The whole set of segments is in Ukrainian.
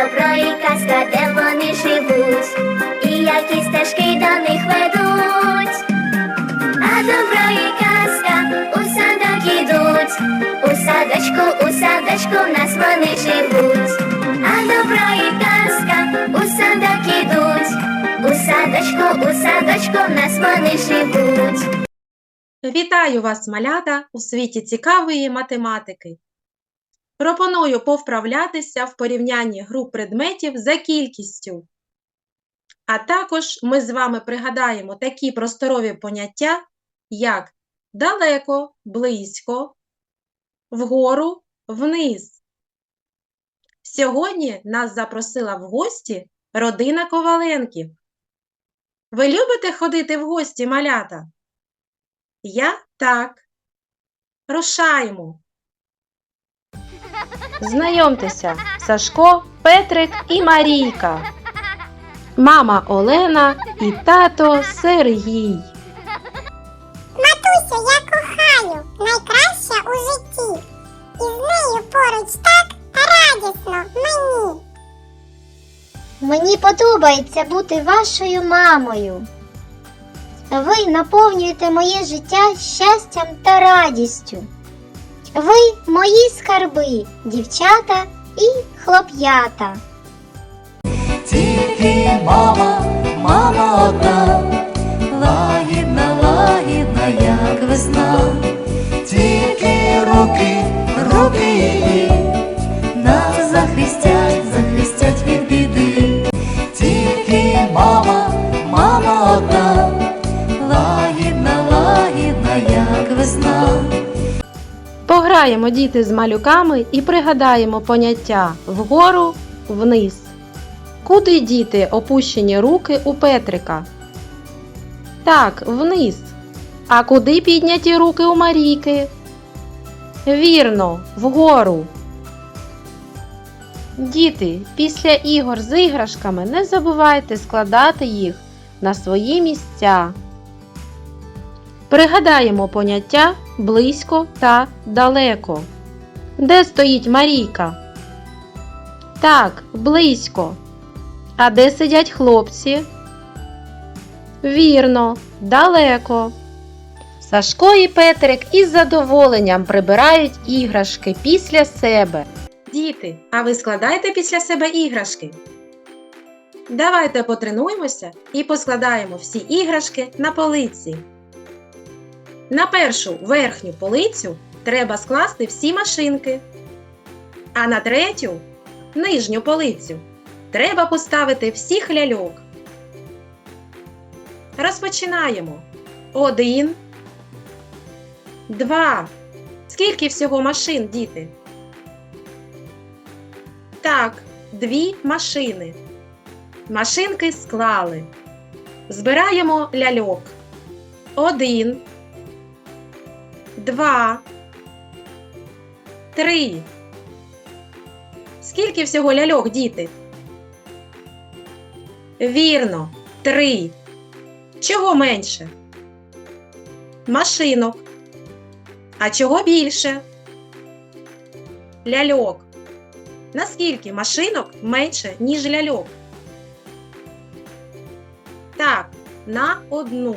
добро і казка, де вони живуть, і які стежки до них ведуть. А добро і казка у садок ідуть, у садочку, у садочку в нас вони живуть. А добро і казка у садок ідуть, у садочку, у садочку в нас вони живуть. Вітаю вас, малята, у світі цікавої математики. Пропоную повправлятися в порівнянні груп предметів за кількістю. А також ми з вами пригадаємо такі просторові поняття, як далеко, близько, вгору, вниз. Сьогодні нас запросила в гості родина Коваленків. Ви любите ходити в гості, малята? Я так. Рушаємо. Знайомтеся, Сашко, Петрик і Марійка. Мама Олена і тато Сергій. Матусю, я кохаю, найкраща у житті. І з нею поруч так радісно мені. Мені подобається бути вашою мамою. Ви наповнюєте моє життя щастям та радістю. Ви мої скарби, дівчата і хлоп'ята. Тільки мама, мама одна, лагідна, лагідна, як весна, тільки руки, руки її нас захистять, Пограємо діти з малюками і пригадаємо поняття вгору, вниз. Куди діти опущені руки у Петрика? Так, вниз. А куди підняті руки у Марійки? Вірно, вгору. Діти, після ігор з іграшками не забувайте складати їх на свої місця. Пригадаємо поняття близько та далеко. Де стоїть Марійка? Так, близько. А де сидять хлопці? Вірно, далеко. Сашко і Петрик із задоволенням прибирають іграшки після себе. Діти, а ви складаєте після себе іграшки? Давайте потренуємося і поскладаємо всі іграшки на полиці. На першу верхню полицю треба скласти всі машинки. А на третю нижню полицю треба поставити всіх ляльок. Розпочинаємо. Один. Два. Скільки всього машин, діти? Так, дві машини. Машинки склали. Збираємо ляльок. Один. Два. Три. Скільки всього ляльок, діти? Вірно, три. Чого менше? Машинок. А чого більше? Ляльок. Наскільки машинок менше, ніж ляльок? Так, на одну.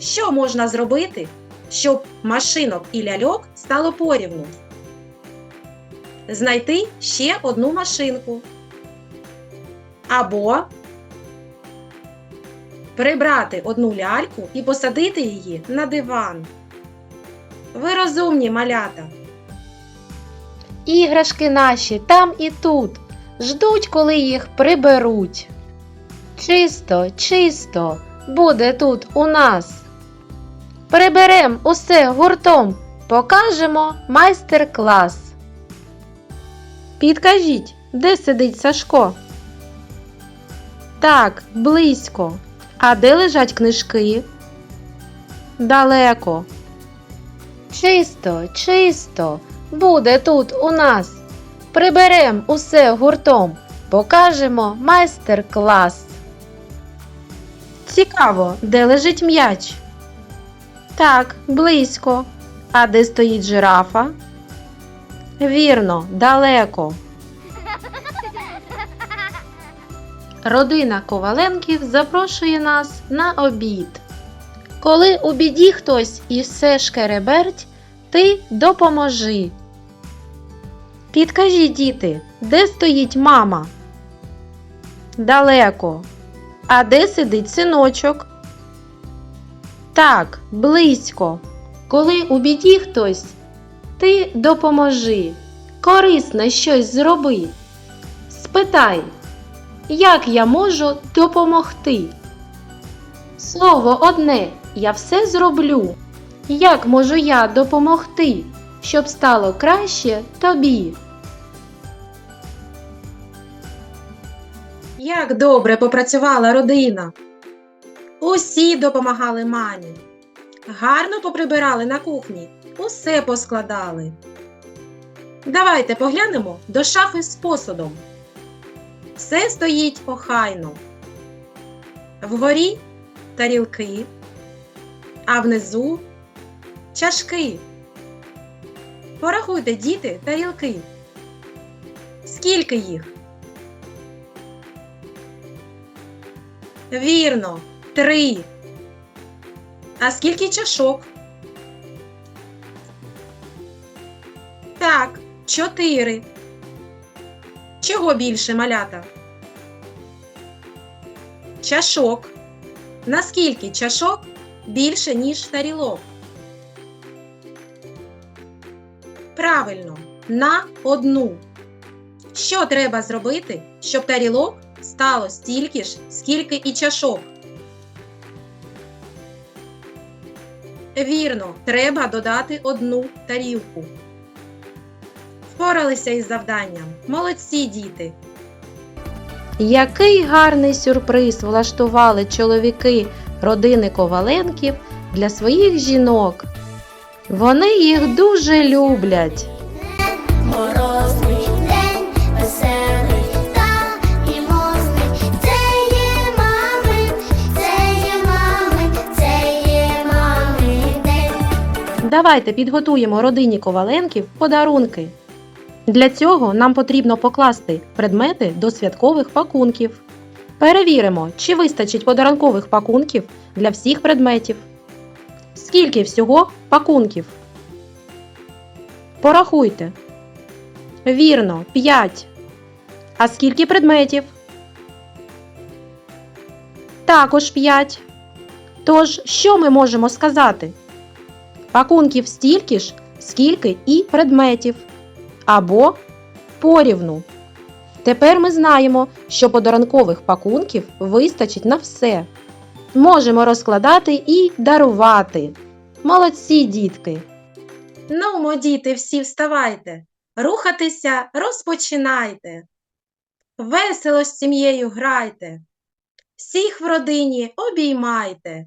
Що можна зробити, щоб машинок і ляльок стало порівну? Знайти ще одну машинку. Або прибрати одну ляльку і посадити її на диван. Ви розумні малята. Іграшки наші там і тут. Ждуть, коли їх приберуть. Чисто, чисто буде тут у нас. Приберем усе гуртом, покажемо майстер-клас. Підкажіть, де сидить Сашко? Так, близько. А де лежать книжки? Далеко. Чисто, чисто буде тут у нас. Приберем усе гуртом, покажемо майстер-клас. Цікаво, де лежить м'яч? Так, близько. А де стоїть жирафа? Вірно, далеко. Родина Коваленків запрошує нас на обід. Коли у біді хтось і все шкереберть, ти допоможи. Підкажіть, діти, де стоїть мама? Далеко. А де сидить синочок? Так, близько. Коли у біді хтось, ти допоможи. Корисне щось зроби. Спитай, як я можу допомогти? Слово одне, я все зроблю. Як можу я допомогти, щоб стало краще тобі? Як добре попрацювала родина. Усі допомагали мамі. Гарно поприбирали на кухні, усе поскладали. Давайте поглянемо до шафи з посудом. Все стоїть охайно. Вгорі тарілки, а внизу чашки. Порахуйте, діти, тарілки. Скільки їх? Вірно, три. А скільки чашок? Так, чотири. Чого більше малята? Чашок. Наскільки чашок більше, ніж тарілок? Правильно, на одну. Що треба зробити, щоб тарілок стало стільки ж, скільки і чашок? Вірно, треба додати одну тарілку. Впоралися із завданням. Молодці діти. Який гарний сюрприз влаштували чоловіки родини Коваленків для своїх жінок. Вони їх дуже люблять. Давайте підготуємо родині Коваленків подарунки. Для цього нам потрібно покласти предмети до святкових пакунків. Перевіримо, чи вистачить подарункових пакунків для всіх предметів. Скільки всього пакунків? Порахуйте. Вірно, 5. А скільки предметів? Також 5. Тож, що ми можемо сказати? Пакунків стільки ж, скільки і предметів. Або порівну. Тепер ми знаємо, що подарункових пакунків вистачить на все. Можемо розкладати і дарувати. Молодці, дітки! Ну, діти, всі вставайте. Рухатися розпочинайте. Весело з сім'єю грайте. Всіх в родині обіймайте.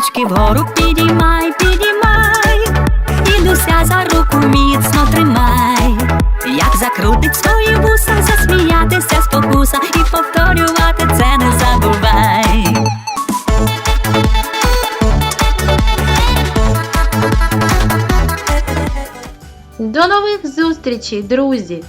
Ручки вгору підіймай, підіймай, дідуся за руку міцно тримай. Як закрутить свої вуса, засміятися спокуса і повторювати це не забувай. До нових зустрічей, друзі!